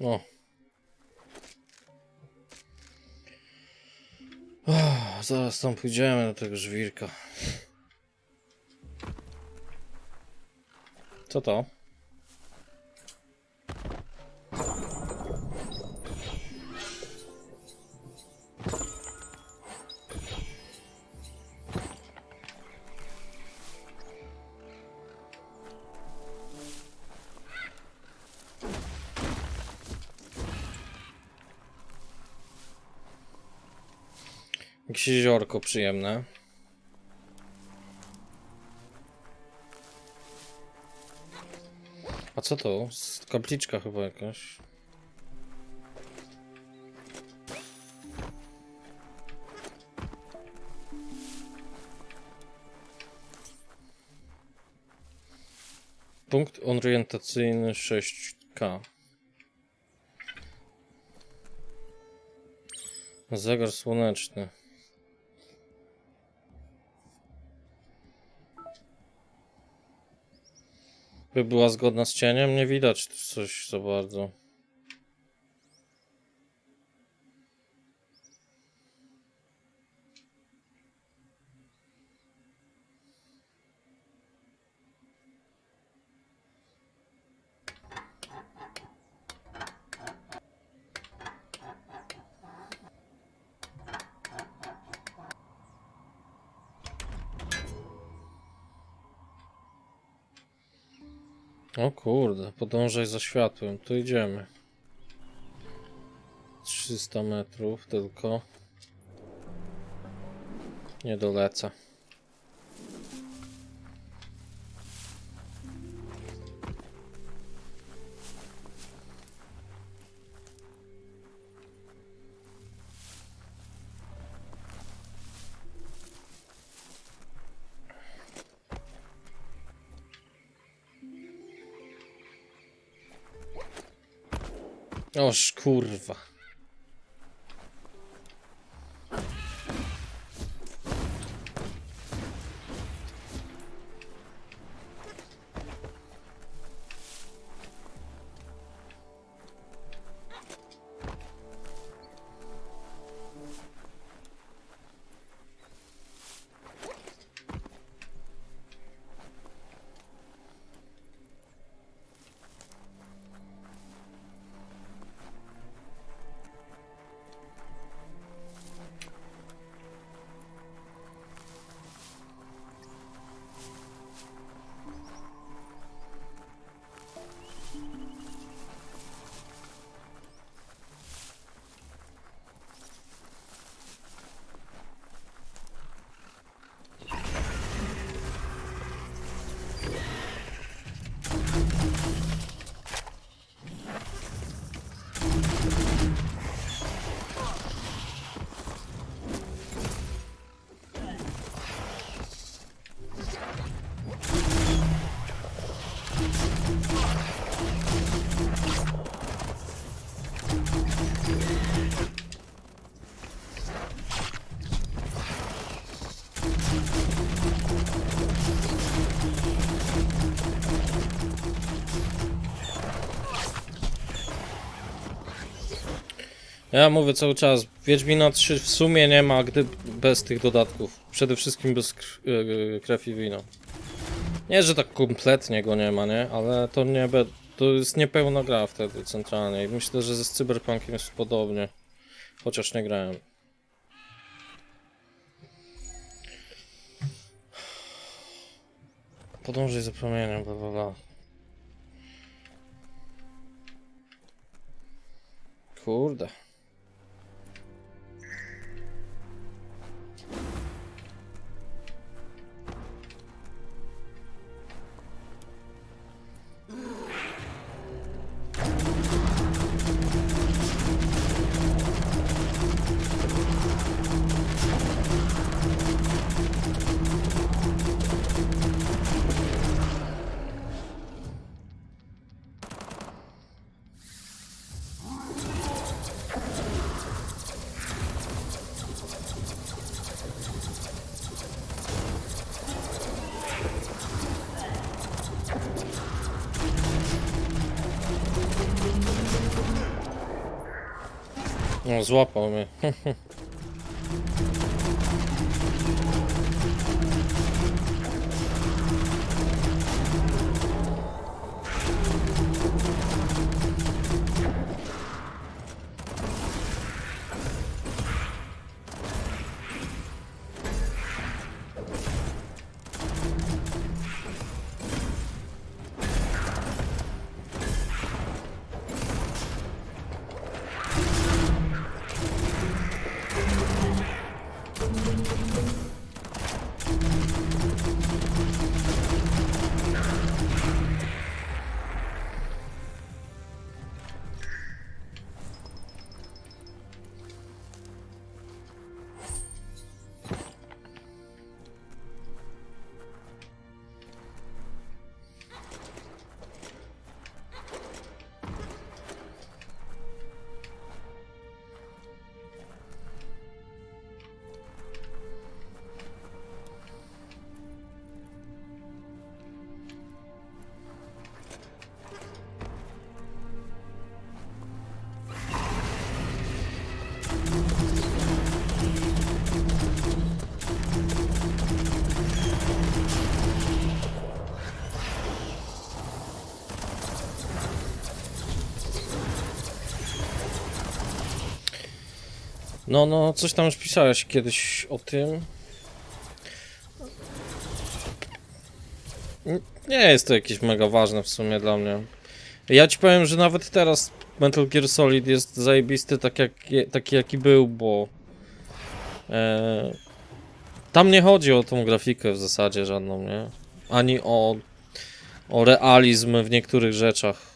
No. Zaraz tam pójdziemy do tego żwirka. Co to? Jeziorko przyjemne. A co to? Kapliczka chyba jakaś. Punkt orientacyjny 6K. Zegar słoneczny. By była zgodna z cieniem, nie widać coś za bardzo. O kurde, podążaj za światłem, tu idziemy. 300 metrów tylko. Nie dolecę. Oż kurwa. Ja mówię cały czas, Wiedźmina 3 w sumie nie ma, gdy bez tych dodatków. Przede wszystkim bez kr yy, krew i wino. Nie, że tak kompletnie go nie ma, nie? Ale to nie be to jest niepełna gra wtedy centralnie. I myślę, że z Cyberpunkiem jest podobnie. Chociaż nie grałem. Podążaj za promieniem, bla bla bla. Kurde. No, złapał mnie. No, no, coś tam już pisałeś kiedyś o tym. Nie jest to jakieś mega ważne w sumie dla mnie. Ja ci powiem, że nawet teraz Metal Gear Solid jest zajebisty tak jak, taki jaki był, bo e, tam nie chodzi o tą grafikę w zasadzie żadną, nie? Ani o, o realizm w niektórych rzeczach.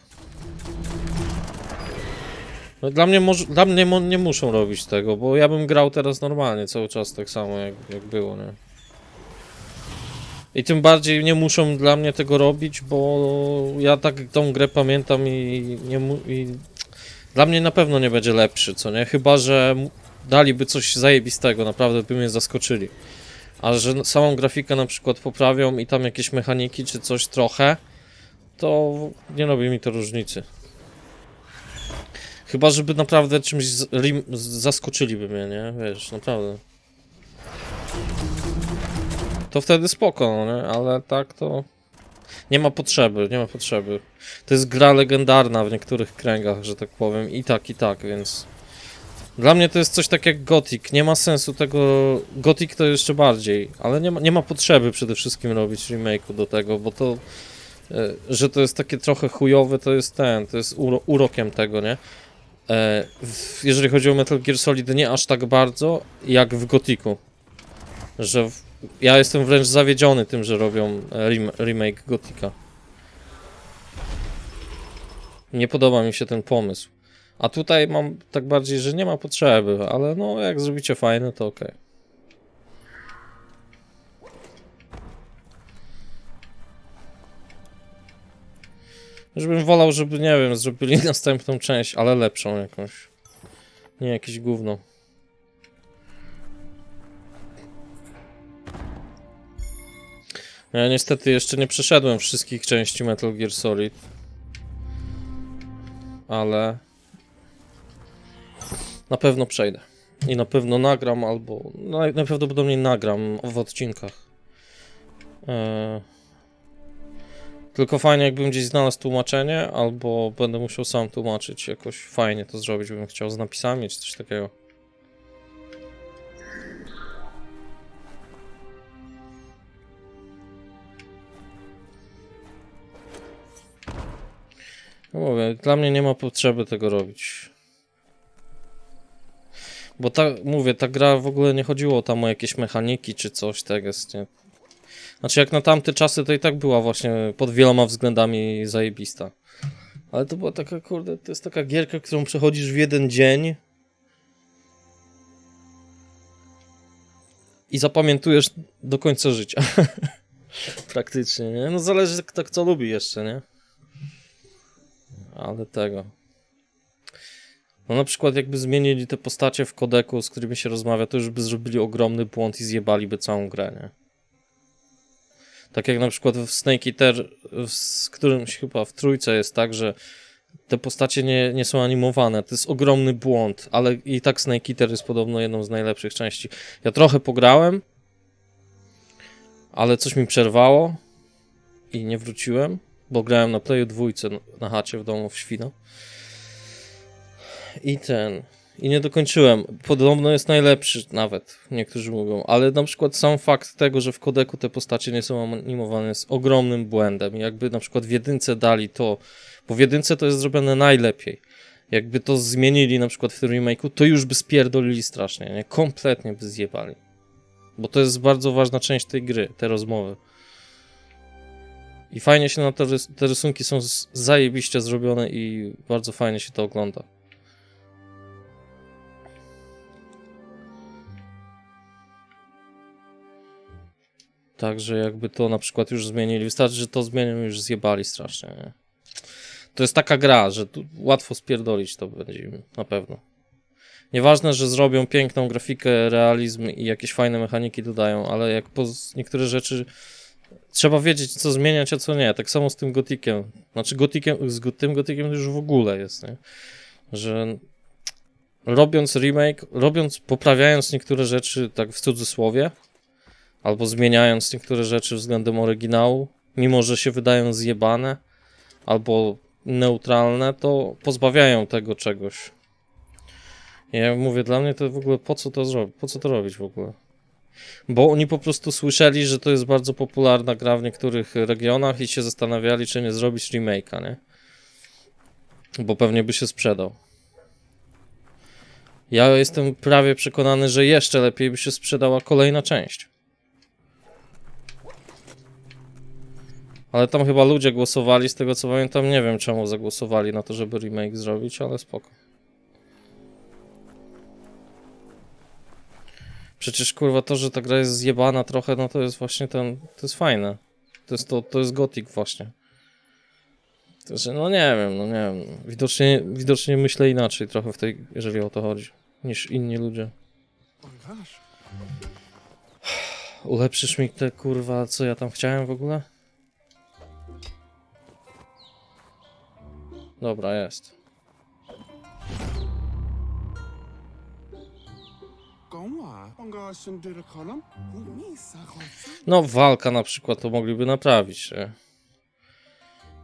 No, dla mnie, dla mnie mo, nie muszą robić tego, bo ja bym grał teraz normalnie, cały czas tak samo jak, jak było, nie? I tym bardziej nie muszą dla mnie tego robić, bo ja tak tą grę pamiętam i nie i dla mnie na pewno nie będzie lepszy, co nie? Chyba, że daliby coś zajebistego, naprawdę by mnie zaskoczyli. A że samą grafikę na przykład poprawią i tam jakieś mechaniki czy coś trochę, to nie robi mi to różnicy. Chyba, żeby naprawdę czymś z, rim, z, zaskoczyliby mnie, nie? Wiesz, naprawdę. To wtedy spoko, no nie? Ale tak to... Nie ma potrzeby, nie ma potrzeby. To jest gra legendarna w niektórych kręgach, że tak powiem. I tak, i tak, więc... Dla mnie to jest coś tak jak Gothic. Nie ma sensu tego... Gothic to jeszcze bardziej, ale nie ma, nie ma potrzeby przede wszystkim robić remake'u do tego, bo to... e, Że to jest takie trochę chujowe, to jest ten, to jest uro, urokiem tego, nie? E, jeżeli chodzi o Metal Gear Solid, nie aż tak bardzo jak w Gothicu. Że w, ja jestem wręcz zawiedziony tym, że robią e, rem, remake Gothica. Nie podoba mi się ten pomysł. A tutaj mam tak bardziej, że nie ma potrzeby, ale no jak zrobicie fajne, to okej. Już bym wolał, żeby, nie wiem, zrobili następną część, ale lepszą jakąś. Nie jakieś gówno. Ja niestety jeszcze nie przeszedłem wszystkich części Metal Gear Solid. Ale... Na pewno przejdę. I na pewno nagram albo... naj- Najprawdopodobniej nagram w odcinkach. Eee... Tylko fajnie jakbym gdzieś znalazł tłumaczenie, albo będę musiał sam tłumaczyć. Jakoś fajnie to zrobić, bym chciał z napisami czy coś takiego. No mówię, dla mnie nie ma potrzeby tego robić. Bo tak, mówię, ta gra w ogóle nie chodziło tam o jakieś mechaniki czy coś, tak jest, nie? Znaczy jak na tamte czasy to i tak była właśnie pod wieloma względami zajebista. Ale to była taka, kurde, to jest taka gierka, którą przechodzisz w jeden dzień i zapamiętujesz do końca życia. Praktycznie, nie? No zależy kto co lubi jeszcze, nie? Ale tego. No na przykład jakby zmienili te postacie w kodeku, z którymi się rozmawia, to już by zrobili ogromny błąd i zjebaliby całą grę, nie? Tak jak na przykład w Snake Eater, s- którymś chyba w trójce jest tak, że te postacie nie, nie są animowane. To jest ogromny błąd, ale i tak Snake Eater jest podobno jedną z najlepszych części. Ja trochę pograłem, ale coś mi przerwało i nie wróciłem, bo grałem na Playu dwójce na chacie w domu w Świno. I ten. I nie dokończyłem. Podobno jest najlepszy nawet, niektórzy mówią, ale na przykład sam fakt tego, że w kodeku te postacie nie są animowane jest ogromnym błędem. Jakby na przykład w jedynce dali to, bo w jedynce to jest zrobione najlepiej. Jakby to zmienili na przykład w tym remake'u, to już by spierdolili strasznie, nie? Kompletnie by zjebali. Bo to jest bardzo ważna część tej gry, te rozmowy. I fajnie się na te, rys- te rysunki są zajebiście zrobione i bardzo fajnie się to ogląda. Także jakby to na przykład już zmienili. Wystarczy, że to zmienią już zjebali strasznie. Nie? To jest taka gra, że łatwo spierdolić to będzie na pewno. Nieważne, że zrobią piękną grafikę, realizm i jakieś fajne mechaniki dodają, ale jak po niektóre rzeczy trzeba wiedzieć, co zmieniać, a co nie. Tak samo z tym gotikiem. Znaczy gotikiem, z go- tym gotikiem już w ogóle jest, nie? Że robiąc remake, robiąc, poprawiając niektóre rzeczy tak w cudzysłowie, albo zmieniając niektóre rzeczy względem oryginału, mimo że się wydają zjebane albo neutralne, to pozbawiają tego czegoś. Ja mówię, dla mnie to w ogóle po co to zrobić? Po co to robić w ogóle? Bo oni po prostu słyszeli, że to jest bardzo popularna gra w niektórych regionach i się zastanawiali, czy nie zrobić remake'a, nie? Bo pewnie by się sprzedał. Ja jestem prawie przekonany, że jeszcze lepiej by się sprzedała kolejna część. Ale tam chyba ludzie głosowali, z tego co pamiętam, nie wiem czemu zagłosowali na to, żeby remake zrobić, ale spoko. Przecież kurwa to, że ta gra jest zjebana trochę, no to jest właśnie ten, to jest fajne. To jest to, to jest Gothic właśnie. To, że, no nie wiem, no nie wiem. Widocznie, widocznie myślę inaczej trochę w tej, jeżeli o to chodzi, niż inni ludzie. Ulepszysz mi te kurwa, co ja tam chciałem w ogóle? Dobra, jest. No, walka na przykład to mogliby naprawić. Nie?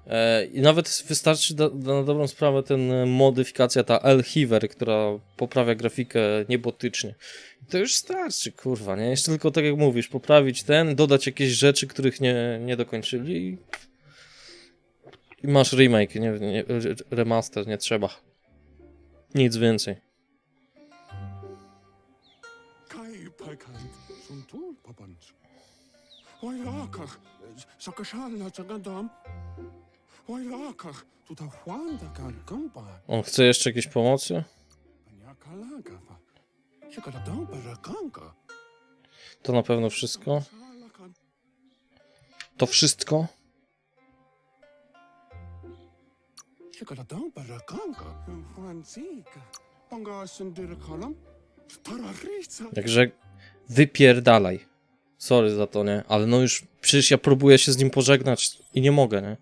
E, I nawet wystarczy do, do, na dobrą sprawę ten e, modyfikacja, ta L-Hiver, która poprawia grafikę niebotycznie. To już starczy, kurwa, nie? Jeszcze tylko tak jak mówisz, poprawić ten, dodać jakieś rzeczy, których nie, nie dokończyli i masz remake, nie, nie, remaster, nie trzeba. Nic więcej. On chce jeszcze jakiejś pomocy? To na pewno wszystko. To wszystko? Sakadam para. Także wypierdalaj. Sorry za to, nie? Ale no już przecież ja próbuję się z nim pożegnać i nie mogę, nie?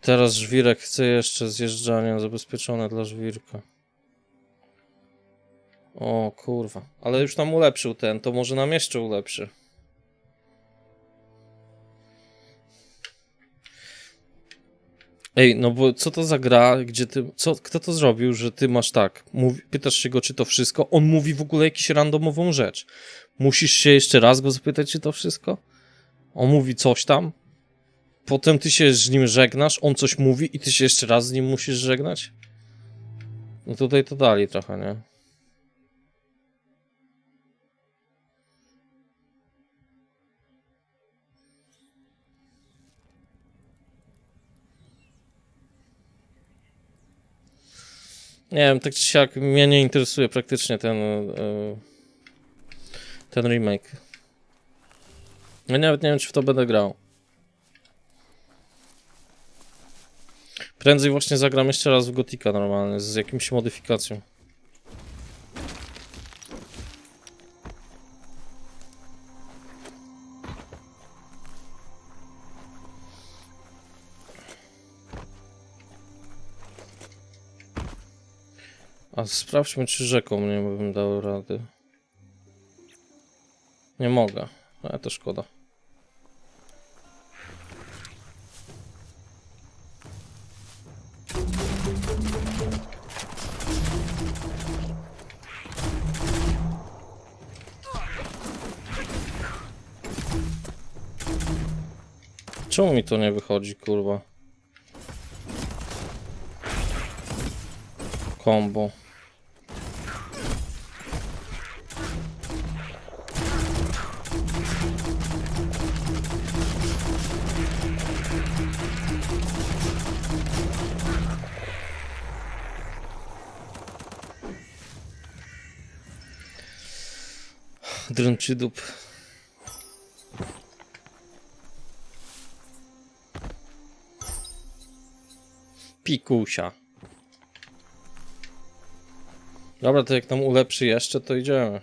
Teraz żwirek chce jeszcze zjeżdżanie zabezpieczone dla żwirka. O kurwa. Ale już nam ulepszył ten, to może nam jeszcze ulepszy. Ej, no bo co to za gra, gdzie ty, co, kto to zrobił, że ty masz tak, mówi, pytasz się go, czy to wszystko, on mówi w ogóle jakąś randomową rzecz. Musisz się jeszcze raz go zapytać, czy to wszystko? On mówi coś tam, potem ty się z nim żegnasz, on coś mówi i ty się jeszcze raz z nim musisz żegnać? No tutaj to dali trochę, nie? Nie wiem, tak czy siak mnie nie interesuje praktycznie ten e, ten remake. Ja nawet nie wiem, czy w to będę grał. Prędzej właśnie zagram jeszcze raz w Gotika normalny, z jakimś modyfikacją. A sprawdźmy, czy rzeką nie bym dał rady. Nie mogę, ale to szkoda. Czemu mi to nie wychodzi, kurwa? Combo. Dręczy dup. Pikusia. Dobra, to jak nam ulepszy jeszcze, to idziemy.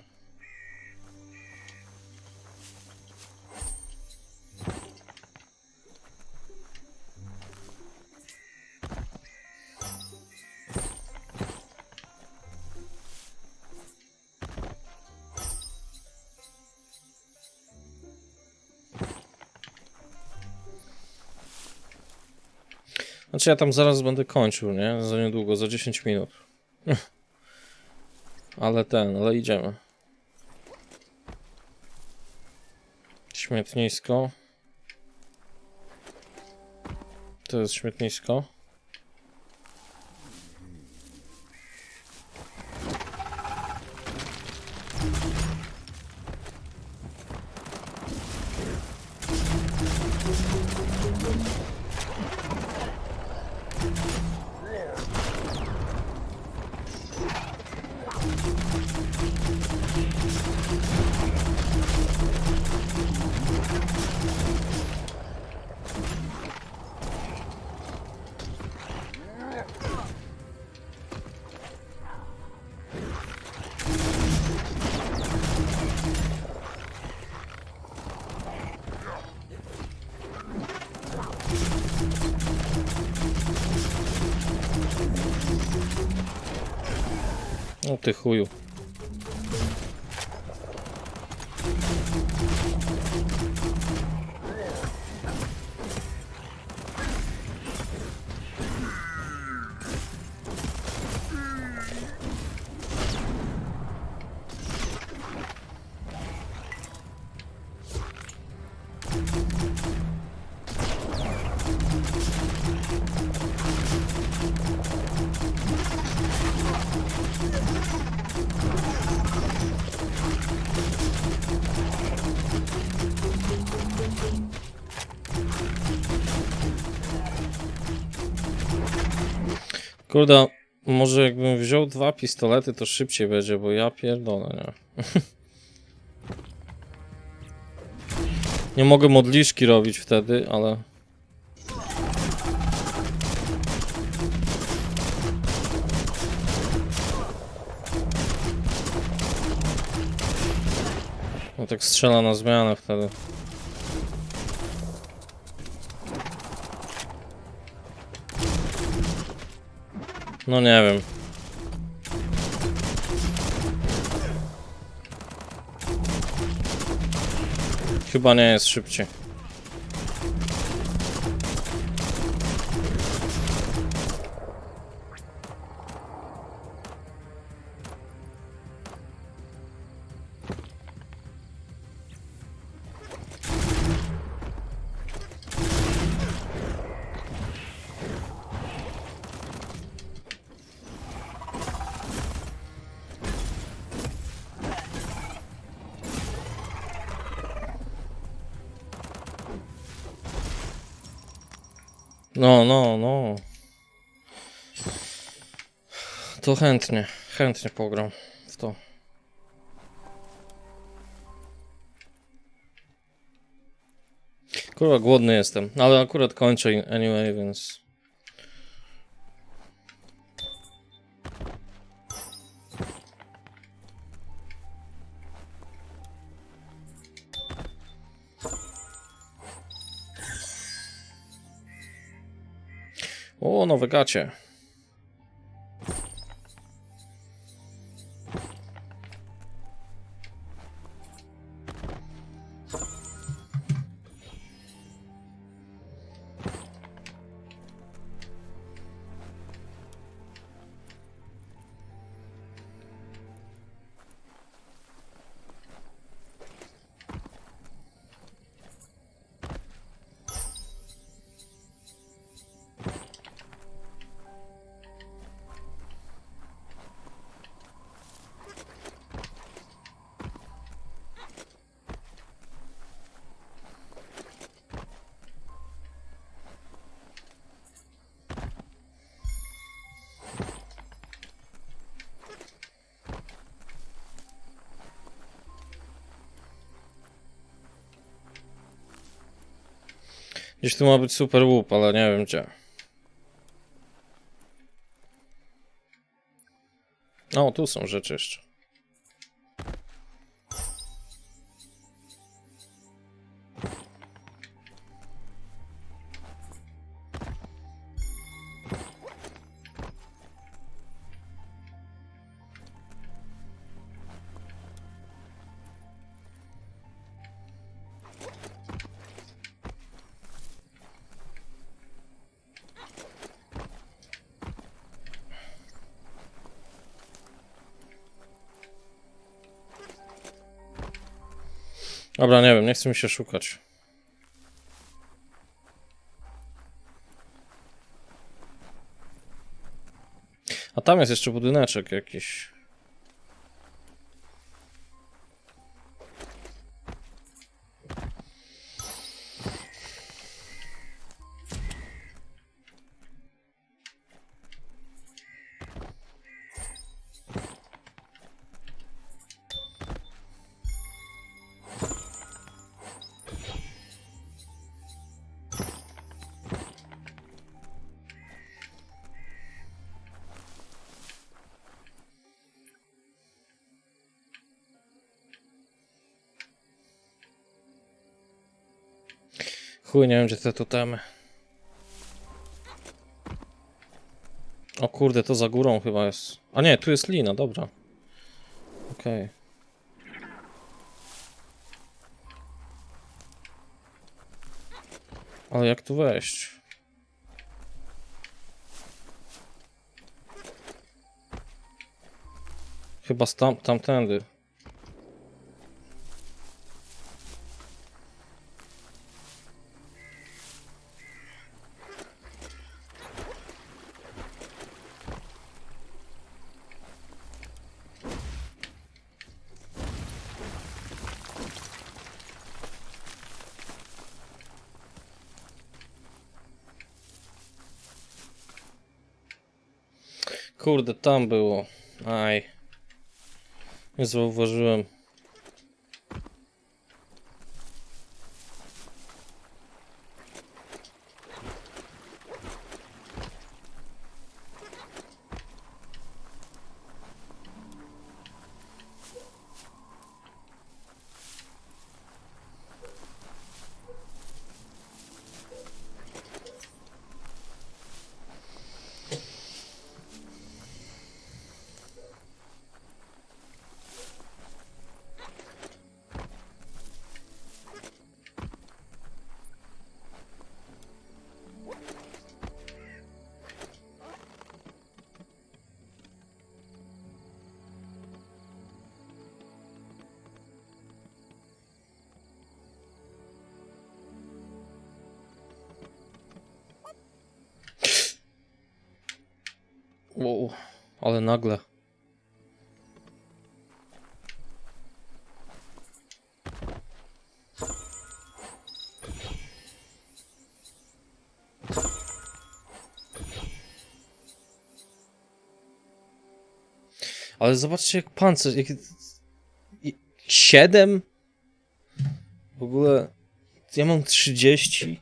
Znaczy ja tam zaraz będę kończył, nie? Za niedługo, za 10 minut. Ale ten, ale idziemy. Śmietnisko. To jest śmietnisko. O ty chuju. Kurde, może jakbym wziął dwa pistolety, to szybciej będzie, bo ja pierdolę, nie? nie mogę modliszki robić wtedy, ale... No tak strzela na zmianę wtedy. No nie wiem. Chyba nie jest szybciej. No, no, no. To chętnie, chętnie pogram w to. Kurwa, głodny jestem, ale akurat kończę anyway, więc... The gotcha. Gdzieś tu ma być super łup, ale nie wiem gdzie. O, tu są rzeczy jeszcze. Dobra, nie wiem, nie chcę mi się szukać. A tam jest jeszcze budyneczek jakiś. Chuj, nie wiem gdzie te totemy. O kurde, to za górą chyba jest. A nie, tu jest lina, dobra. Okej. Ale jak tu wejść? Chyba tam, tamtędy. Kurde, tam było. Aj. Nie zauważyłem. Wow, ale nagle. Ale zobaczcie jak pancerz, jak... Siedem? W ogóle... Ja mam 30.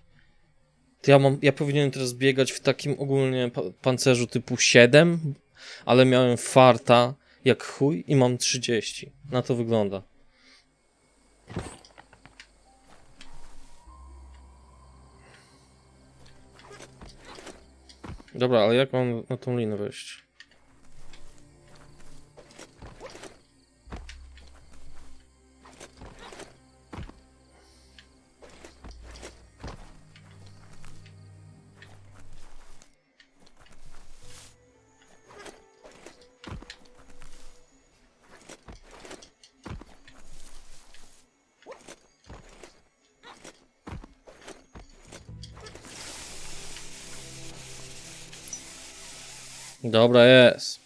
To ja mam, ja powinienem teraz biegać w takim ogólnie pa pancerzu typu 7, ale miałem farta jak chuj i mam 30. Na to wygląda. Dobra, ale jak mam na tą linę wejść? Dobra, jest.